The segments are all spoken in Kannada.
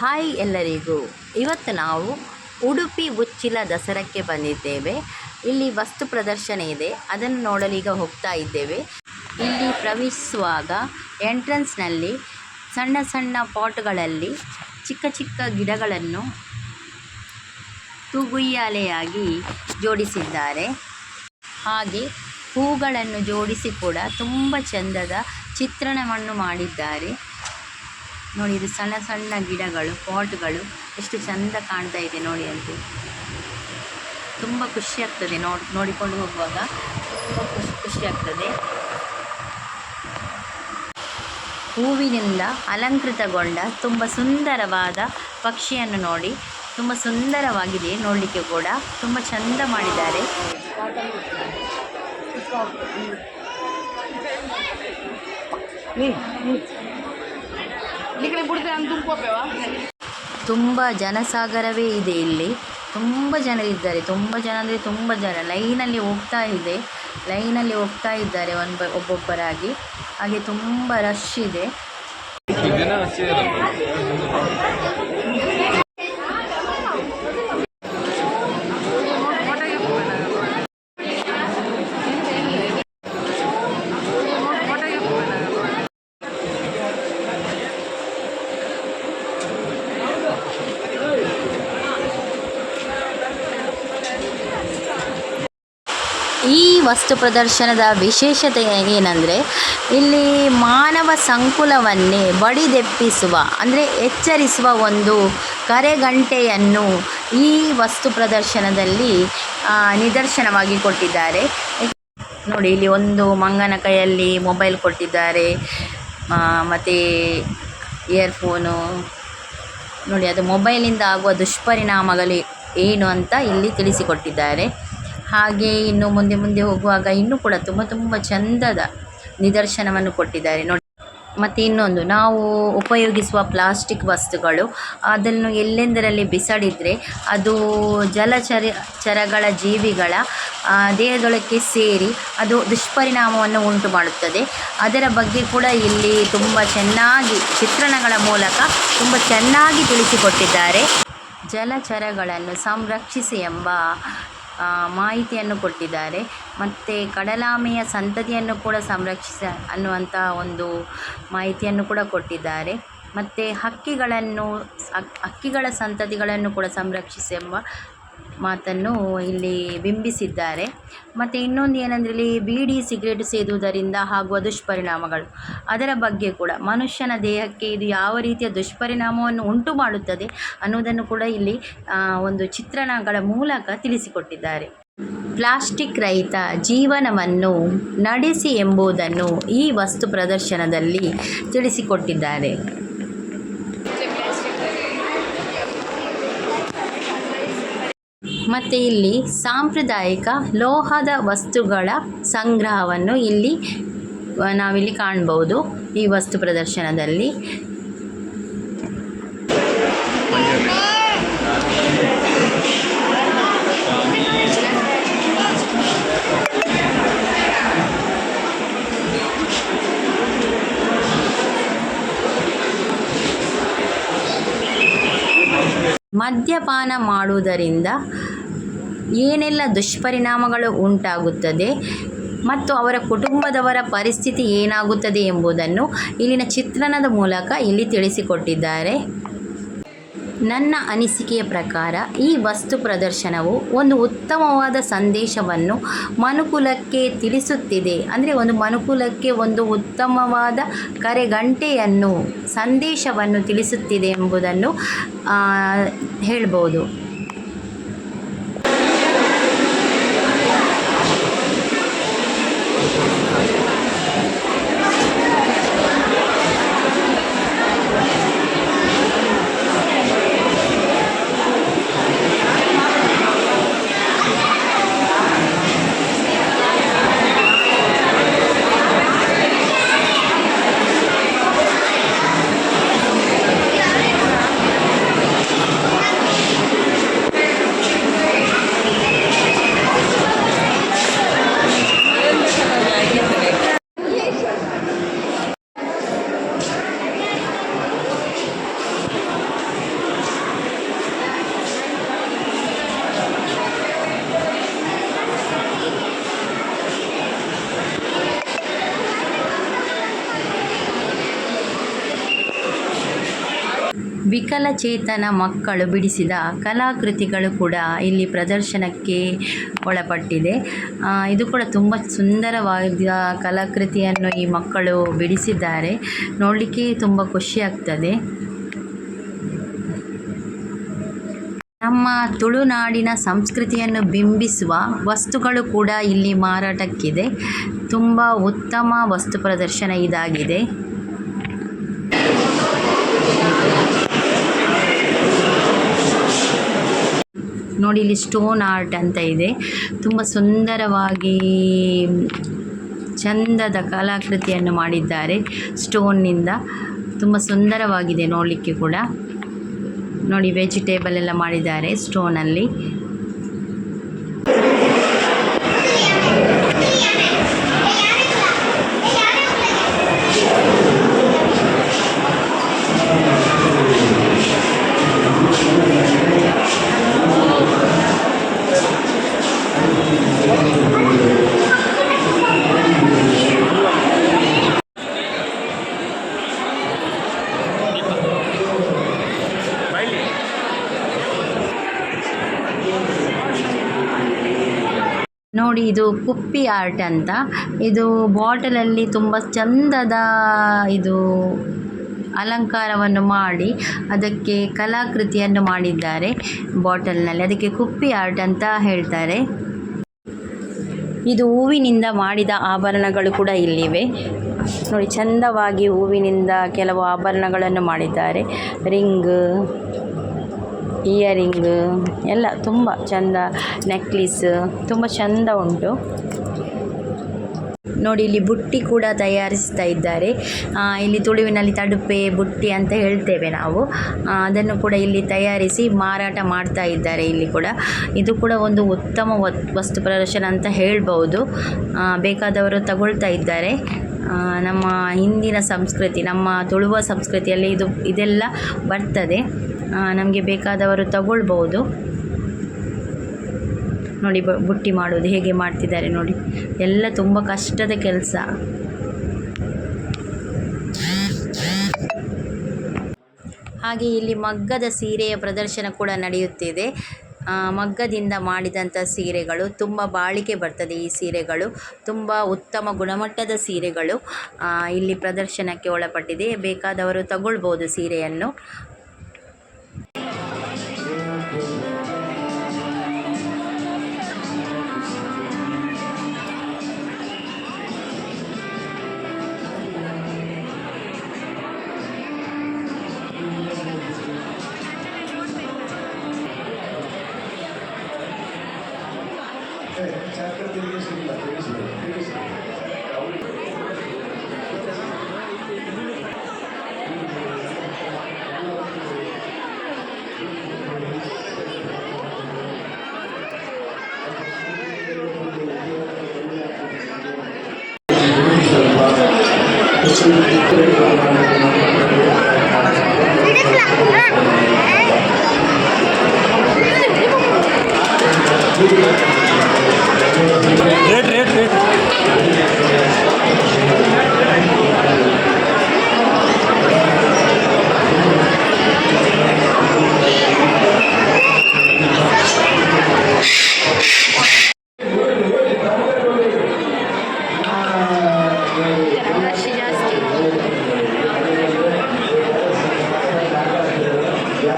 ಹಾಯ್ ಎಲ್ಲರಿಗೂ. ಇವತ್ತು ನಾವು ಉಡುಪಿ ಉಚ್ಚಿಲ ದಸರಕ್ಕೆ ಬಂದಿದ್ದೇವೆ. ಇಲ್ಲಿ ವಸ್ತು ಪ್ರದರ್ಶನ ಇದೆ. ಅದನ್ನು ನೋಡಲು ಈಗ ಹೋಗ್ತಾ ಇದ್ದೇವೆ. ಇಲ್ಲಿ ಪ್ರವೇಶಿಸುವಾಗ ಎಂಟ್ರೆನ್ಸ್ನಲ್ಲಿ ಸಣ್ಣ ಸಣ್ಣ ಪಾಟ್ಗಳಲ್ಲಿ ಚಿಕ್ಕ ಚಿಕ್ಕ ಗಿಡಗಳನ್ನು ತೂಗುಯ್ಯಾಲೆಯಾಗಿ ಜೋಡಿಸಿದ್ದಾರೆ. ಹಾಗೆ ಹೂಗಳನ್ನು ಜೋಡಿಸಿ ಕೂಡ ತುಂಬ ಚೆಂದದ ಚಿತ್ರಣವನ್ನು ಮಾಡಿದ್ದಾರೆ. ನೋಡಿ, ಇದು ಸಣ್ಣ ಸಣ್ಣ ಗಿಡಗಳು, ಪಾಟ್ಗಳು. ಎಷ್ಟು ಚಂದ ಕಾಣ್ತಾ ಇದೆ ನೋಡಿ ಅಂತೆ. ತುಂಬ ಖುಷಿ ಆಗ್ತದೆ ನೋಡಿ, ನೋಡಿಕೊಂಡು ಹೋಗುವಾಗ. ತುಂಬ ಖುಷಿ ಖುಷಿ ಆಗ್ತದೆ. ಹೂವಿನಿಂದ ಅಲಂಕೃತಗೊಂಡ ತುಂಬ ಸುಂದರವಾದ ಪಕ್ಷಿಯನ್ನು ನೋಡಿ. ತುಂಬ ಸುಂದರವಾಗಿದೆ ನೋಡಲಿಕ್ಕೆ ಕೂಡ. ತುಂಬ ಚಂದ ಮಾಡಿದ್ದಾರೆ. ತುಂಬ ಜನಸಾಗರವೇ ಇದೆ ಇಲ್ಲಿ. ತುಂಬ ಜನರಿದ್ದಾರೆ ತುಂಬ ಜನ ಅಂದರೆ ತುಂಬ ಜನ. ಲೈನಲ್ಲಿ ಹೋಗ್ತಾ ಇದೆ. ಲೈನಲ್ಲಿ ಹೋಗ್ತಾ ಇದ್ದಾರೆ ಒಂದು ಒಬ್ಬೊಬ್ಬರಾಗಿ. ಹಾಗೆ ತುಂಬ ರಶ್ ಇದೆ. ವಸ್ತು ಪ್ರದರ್ಶನದ ವಿಶೇಷತೆ ಏನಂದರೆ, ಇಲ್ಲಿ ಮಾನವ ಸಂಕುಲವನ್ನೇ ಬಡಿದೆಪ್ಪಿಸುವ ಅಂದರೆ ಎಚ್ಚರಿಸುವ ಒಂದು ಕರೆಗಂಟೆಯನ್ನು ಈ ವಸ್ತು ಪ್ರದರ್ಶನದಲ್ಲಿ ನಿದರ್ಶನವಾಗಿ ಕೊಟ್ಟಿದ್ದಾರೆ. ನೋಡಿ, ಇಲ್ಲಿ ಒಂದು ಮಂಗನ ಕೈಯಲ್ಲಿ ಮೊಬೈಲ್ ಕೊಟ್ಟಿದ್ದಾರೆ. ಮತ್ತು ಇಯರ್ಫೋನು. ನೋಡಿ, ಅದು ಮೊಬೈಲಿಂದ ಆಗುವ ದುಷ್ಪರಿಣಾಮಗಳು ಏನು ಅಂತ ಇಲ್ಲಿ ತಿಳಿಸಿಕೊಟ್ಟಿದ್ದಾರೆ. ಹಾಗೆ ಇನ್ನು ಮುಂದೆ ಮುಂದೆ ಹೋಗುವಾಗ ಇನ್ನೂ ಕೂಡ ತುಂಬ ತುಂಬ ಚಂದದ ನಿದರ್ಶನವನ್ನು ಕೊಟ್ಟಿದ್ದಾರೆ. ನೋಡಿ, ಮತ್ತು ಇನ್ನೊಂದು, ನಾವು ಉಪಯೋಗಿಸುವ ಪ್ಲಾಸ್ಟಿಕ್ ವಸ್ತುಗಳು, ಅದನ್ನು ಎಲ್ಲೆಂದರಲ್ಲಿ ಬಿಸಾಡಿದರೆ ಅದು ಜಲಚರ, ಚರಗಳ ಜೀವಿಗಳ ದೇಹದೊಳಕ್ಕೆ ಸೇರಿ ಅದು ದುಷ್ಪರಿಣಾಮವನ್ನು ಉಂಟು ಮಾಡುತ್ತದೆ. ಅದರ ಬಗ್ಗೆ ಕೂಡ ಇಲ್ಲಿ ತುಂಬ ಚೆನ್ನಾಗಿ ಚಿತ್ರಣಗಳ ಮೂಲಕ ತುಂಬ ಚೆನ್ನಾಗಿ ತಿಳಿಸಿಕೊಟ್ಟಿದ್ದಾರೆ. ಜಲಚರಗಳನ್ನು ಸಂರಕ್ಷಿಸಿ ಎಂಬ ಮಾಹಿತಿಯನ್ನು ಕೊಟ್ಟಿದ್ದಾರೆ. ಮತ್ತು ಕಡಲಾಮೆಯ ಸಂತತಿಯನ್ನು ಕೂಡ ಸಂರಕ್ಷಿಸ ಅನ್ನುವಂಥ ಒಂದು ಮಾಹಿತಿಯನ್ನು ಕೂಡ ಕೊಟ್ಟಿದ್ದಾರೆ. ಮತ್ತು ಹಕ್ಕಿಗಳನ್ನು, ಹಕ್- ಹಕ್ಕಿಗಳ ಸಂತತಿಗಳನ್ನು ಕೂಡ ಸಂರಕ್ಷಿಸಿ ಎಂಬ ಮಾತನ್ನು ಇಲ್ಲಿ ಬಿಂಬಿಸಿದ್ದಾರೆ. ಮತ್ತು ಇನ್ನೊಂದು ಏನಂದರೆ ಇಲ್ಲಿ ಬೀಡಿ ಸಿಗರೇಟ್ ಸೇದುವುದರಿಂದ ಆಗುವ ದುಷ್ಪರಿಣಾಮಗಳು. ಅದರ ಬಗ್ಗೆ ಕೂಡ ಮನುಷ್ಯನ ದೇಹಕ್ಕೆ ಇದು ಯಾವ ರೀತಿಯ ದುಷ್ಪರಿಣಾಮವನ್ನು ಉಂಟು ಮಾಡುತ್ತದೆ ಅನ್ನೋದನ್ನು ಕೂಡ ಇಲ್ಲಿ ಒಂದು ಚಿತ್ರಣಗಳ ಮೂಲಕ ತಿಳಿಸಿಕೊಟ್ಟಿದ್ದಾರೆ. ಪ್ಲಾಸ್ಟಿಕ್ ರಹಿತ ಜೀವನವನ್ನು ನಡೆಸಿ ಎಂಬುದನ್ನು ಈ ವಸ್ತು ಪ್ರದರ್ಶನದಲ್ಲಿ ತಿಳಿಸಿಕೊಟ್ಟಿದ್ದಾರೆ. ಮತ್ತು ಇಲ್ಲಿ ಸಾಂಪ್ರದಾಯಿಕ ಲೋಹದ ವಸ್ತುಗಳ ಸಂಗ್ರಹವನ್ನು ಇಲ್ಲಿ ನಾವಿಲ್ಲಿ ಕಾಣಬಹುದು ಈ ವಸ್ತು ಪ್ರದರ್ಶನದಲ್ಲಿ. ಮದ್ಯಪಾನ ಮಾಡುವುದರಿಂದ ಏನೆಲ್ಲ ದುಷ್ಪರಿಣಾಮಗಳು ಉಂಟಾಗುತ್ತದೆ ಮತ್ತು ಅವರ ಕುಟುಂಬದವರ ಪರಿಸ್ಥಿತಿ ಏನಾಗುತ್ತದೆ ಎಂಬುದನ್ನು ಇಲ್ಲಿನ ಚಿತ್ರಣದ ಮೂಲಕ ಇಲ್ಲಿ ತಿಳಿಸಿಕೊಟ್ಟಿದ್ದಾರೆ. ನನ್ನ ಅನಿಸಿಕೆಯ ಪ್ರಕಾರ ಈ ವಸ್ತು ಪ್ರದರ್ಶನವು ಒಂದು ಉತ್ತಮವಾದ ಸಂದೇಶವನ್ನು ಮನುಕುಲಕ್ಕೆ ತಿಳಿಸುತ್ತಿದೆ. ಅಂದರೆ ಒಂದು ಮನುಕುಲಕ್ಕೆ ಒಂದು ಉತ್ತಮವಾದ ಕರೆಗಂಟೆಯನ್ನು, ಸಂದೇಶವನ್ನು ತಿಳಿಸುತ್ತಿದೆ ಎಂಬುದನ್ನು ಹೇಳ್ಬೋದು. ವಿಕಲಚೇತನ ಮಕ್ಕಳು ಬಿಡಿಸಿದ ಕಲಾಕೃತಿಗಳು ಕೂಡ ಇಲ್ಲಿ ಪ್ರದರ್ಶನಕ್ಕೆ ಒಳಪಟ್ಟಿದೆ. ಇದು ಕೂಡ ತುಂಬ ಸುಂದರವಾದ ಕಲಾಕೃತಿಯನ್ನು ಈ ಮಕ್ಕಳು ಬಿಡಿಸಿದ್ದಾರೆ. ನೋಡಲಿಕ್ಕೆ ತುಂಬ ಖುಷಿ ಆಗ್ತದೆ. ನಮ್ಮ ತುಳುನಾಡಿನ ಸಂಸ್ಕೃತಿಯನ್ನು ಬಿಂಬಿಸುವ ವಸ್ತುಗಳು ಕೂಡ ಇಲ್ಲಿ ಮಾರಾಟಕ್ಕಿದೆ. ತುಂಬ ಉತ್ತಮ ವಸ್ತು ಪ್ರದರ್ಶನ ಇದಾಗಿದೆ. ನೋಡಿ, ಇಲ್ಲಿ ಸ್ಟೋನ್ ಆರ್ಟ್ ಅಂತ ಇದೆ. ತುಂಬ ಸುಂದರವಾಗಿ ಚಂದದ ಕಲಾಕೃತಿಯನ್ನು ಮಾಡಿದ್ದಾರೆ ಸ್ಟೋನ್ನಿಂದ. ತುಂಬ ಸುಂದರವಾಗಿದೆ ನೋಡಲಿಕ್ಕೆ ಕೂಡ. ನೋಡಿ ವೆಜಿಟೇಬಲ್ ಎಲ್ಲ ಮಾಡಿದ್ದಾರೆ ಸ್ಟೋನಲ್ಲಿ. ನೋಡಿ ಇದು ಕುಪ್ಪಿ ಆರ್ಟ್ ಅಂತ. ಇದು ಬಾಟಲಲ್ಲಿ ತುಂಬ ಚಂದದ ಇದು ಅಲಂಕಾರವನ್ನು ಮಾಡಿ ಅದಕ್ಕೆ ಕಲಾಕೃತಿಯನ್ನು ಮಾಡಿದ್ದಾರೆ ಬಾಟಲ್ನಲ್ಲಿ. ಅದಕ್ಕೆ ಕುಪ್ಪಿ ಆರ್ಟ್ ಅಂತ ಹೇಳ್ತಾರೆ. ಇದು ಹೂವಿನಿಂದ ಮಾಡಿದ ಆಭರಣಗಳು ಕೂಡ ಇಲ್ಲಿವೆ. ನೋಡಿ, ಚಂದವಾಗಿ ಹೂವಿನಿಂದ ಕೆಲವು ಆಭರಣಗಳನ್ನು ಮಾಡಿದ್ದಾರೆ. ರಿಂಗ್ ಇಯರಿಂಗ್, ಎಲ್ಲ ತುಂಬ ಚಂದ ನೆಕ್ಲೇಸ್, ತುಂಬ ಚಂದ ಉಂಟು. ನೋಡಿ, ಇಲ್ಲಿ ಬುಟ್ಟಿ ಕೂಡ ತಯಾರಿಸ್ತಾ ಇದ್ದಾರೆ. ಇಲ್ಲಿ ತುಳುವಿನಲ್ಲಿ ತಡುಪೆ, ಬುಟ್ಟಿ ಅಂತ ಹೇಳ್ತೇವೆ ನಾವು. ಅದನ್ನು ಕೂಡ ಇಲ್ಲಿ ತಯಾರಿಸಿ ಮಾರಾಟ ಮಾಡ್ತಾ ಇದ್ದಾರೆ ಇಲ್ಲಿ ಕೂಡ. ಇದು ಕೂಡ ಒಂದು ಉತ್ತಮ ವಸ್ತು ಪ್ರದರ್ಶನ ಅಂತ ಹೇಳ್ಬೋದು. ಬೇಕಾದವರು ತಗೊಳ್ತಾ ಇದ್ದಾರೆ. ನಮ್ಮ ಹಿಂದಿನ ಸಂಸ್ಕೃತಿ, ನಮ್ಮ ತುಳುವ ಸಂಸ್ಕೃತಿಯಲ್ಲಿ ಇದು, ಇದೆಲ್ಲ ಬರ್ತದೆ. ನಮಗೆ ಬೇಕಾದವರು ತಗೊಳ್ಬೋದು. ನೋಡಿ ಬುಟ್ಟಿ ಮಾಡೋದು ಹೇಗೆ ಮಾಡ್ತಿದ್ದಾರೆ ನೋಡಿ. ಎಲ್ಲ ತುಂಬ ಕಷ್ಟದ ಕೆಲಸ. ಹಾಗೆ ಇಲ್ಲಿ ಮಗ್ಗದ ಸೀರೆಯ ಪ್ರದರ್ಶನ ಕೂಡ ನಡೆಯುತ್ತಿದೆ. ಮಗ್ಗದಿಂದ ಮಾಡಿದಂಥ ಸೀರೆಗಳು, ತುಂಬ ಬಾಳಿಕೆ ಬರ್ತದೆ ಈ ಸೀರೆಗಳು, ತುಂಬ ಉತ್ತಮ ಗುಣಮಟ್ಟದ ಸೀರೆಗಳು ಇಲ್ಲಿ ಪ್ರದರ್ಶನಕ್ಕೆ ಒಳಪಟ್ಟಿದೆ. ಬೇಕಾದವರು ತಗೊಳ್ಬೋದು ಸೀರೆಯನ್ನು.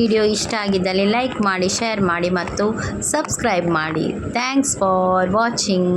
ವಿಡಿಯೋ ಇಷ್ಟ ಆಗಿದ್ದಲ್ಲಿ ಲೈಕ್ ಮಾಡಿ ಶೇರ್ ಮಾಡಿ ಮತ್ತು ಸಬ್ಸ್ಕ್ರೈಬ್ ಮಾಡಿ. Thanks for watching